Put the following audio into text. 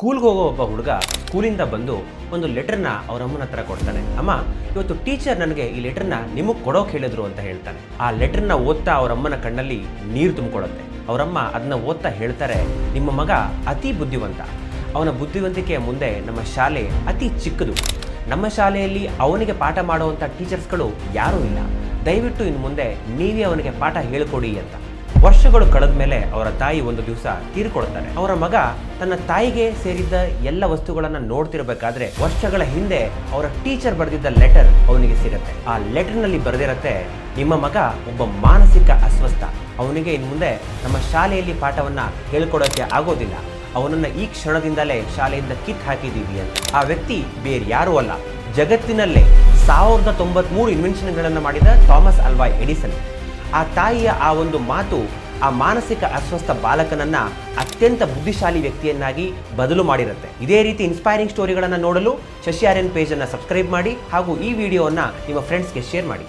ಸ್ಕೂಲ್ಗೆ ಹೋಗೋ ಒಬ್ಬ ಹುಡುಗ ಸ್ಕೂಲಿಂದ ಬಂದು ಒಂದು ಲೆಟರ್ನ ಅವರ ಅಮ್ಮನ ಹತ್ರ ಕೊಡ್ತಾನೆ. ಅಮ್ಮ, ಇವತ್ತು ಟೀಚರ್ ನನಗೆ ಈ ಲೆಟರ್ನ ನಿಮಗೆ ಕೊಡೋಕೆ ಹೇಳಿದ್ರು ಅಂತ ಹೇಳ್ತಾನೆ. ಆ ಲೆಟರ್ನ ಓದ್ತಾ ಅವರ ಅಮ್ಮನ ಕಣ್ಣಲ್ಲಿ ನೀರು ತುಂಬಿಕೊಡುತ್ತೆ ಅವರಮ್ಮ ಅದನ್ನ ಓದ್ತಾ ಹೇಳ್ತಾರೆ, ನಿಮ್ಮ ಮಗ ಅತಿ ಬುದ್ಧಿವಂತ. ಅವನ ಬುದ್ಧಿವಂತಿಕೆಯ ಮುಂದೆ ನಮ್ಮ ಶಾಲೆ ಅತಿ ಚಿಕ್ಕದು. ನಮ್ಮ ಶಾಲೆಯಲ್ಲಿ ಅವನಿಗೆ ಪಾಠ ಮಾಡುವಂಥ ಟೀಚರ್ಸ್ಗಳು ಯಾರೂ ಇಲ್ಲ. ದಯವಿಟ್ಟು ಇನ್ನು ಮುಂದೆ ನೀವೇ ಅವನಿಗೆ ಪಾಠ ಹೇಳಿಕೊಡಿ ಅಂತ. ವರ್ಷಗಳು ಕಳೆದ ಮೇಲೆ ಅವರ ತಾಯಿ ಒಂದು ದಿವಸ ತೀರ್ಕೊಳ್ತಾರೆ. ಅವರ ಮಗ ತನ್ನ ತಾಯಿಗೆ ಸೇರಿದ್ದ ಎಲ್ಲ ವಸ್ತುಗಳನ್ನು ನೋಡ್ತಿರ್ಬೇಕಾದ್ರೆ ವರ್ಷಗಳ ಹಿಂದೆ ಅವರ ಟೀಚರ್ ಬರೆದಿದ್ದ ಲೆಟರ್ ಅವನಿಗೆ ಸಿಗತ್ತೆ. ಆ ಲೆಟರ್ನಲ್ಲಿ ಬರೆದಿರತ್ತೆ, ನಿಮ್ಮ ಮಗ ಒಬ್ಬ ಮಾನಸಿಕ ಅಸ್ವಸ್ಥ. ಅವನಿಗೆ ಇನ್ನು ಮುಂದೆ ನಮ್ಮ ಶಾಲೆಯಲ್ಲಿ ಪಾಠವನ್ನ ಹೇಳ್ಕೊಡೋಕೆ ಆಗೋದಿಲ್ಲ. ಅವನನ್ನ ಈ ಕ್ಷಣದಿಂದಲೇ ಶಾಲೆಯಿಂದ ಕಿತ್ ಹಾಕಿದ್ದೀವಿ ಅಂತ. ಆ ವ್ಯಕ್ತಿ ಬೇರೆ ಯಾರೂ ಅಲ್ಲ. ಜಗತ್ತಿನಲ್ಲೇ ಸಾವಿರದ ತೊಂಬತ್ಮೂರು ಇನ್ವೆನ್ಷನ್ಗಳನ್ನು ಮಾಡಿದ ಥಾಮಸ್ ಅಲ್ವಾಯ್ ಎಡಿಸನ್. ಆ ತಾಯಿಯ ಆ ಒಂದು ಮಾತು ಆ ಮಾನಸಿಕ ಅಸ್ವಸ್ಥ ಬಾಲಕನನ್ನ ಅತ್ಯಂತ ಬುದ್ಧಿಶಾಲಿ ವ್ಯಕ್ತಿಯನ್ನಾಗಿ ಬದಲು ಮಾಡಿರುತ್ತೆ. ಇದೇ ರೀತಿ ಇನ್ಸ್ಪೈರಿಂಗ್ ಸ್ಟೋರಿಗಳನ್ನು ನೋಡಲು ಶಶಿ ಆರ್ಯನ್ ಪೇಜನ್ನು ಸಬ್ಸ್ಕ್ರೈಬ್ ಮಾಡಿ ಹಾಗೂ ಈ ವಿಡಿಯೋವನ್ನು ನಿಮ್ಮ ಫ್ರೆಂಡ್ಸ್ಗೆ ಶೇರ್ ಮಾಡಿ.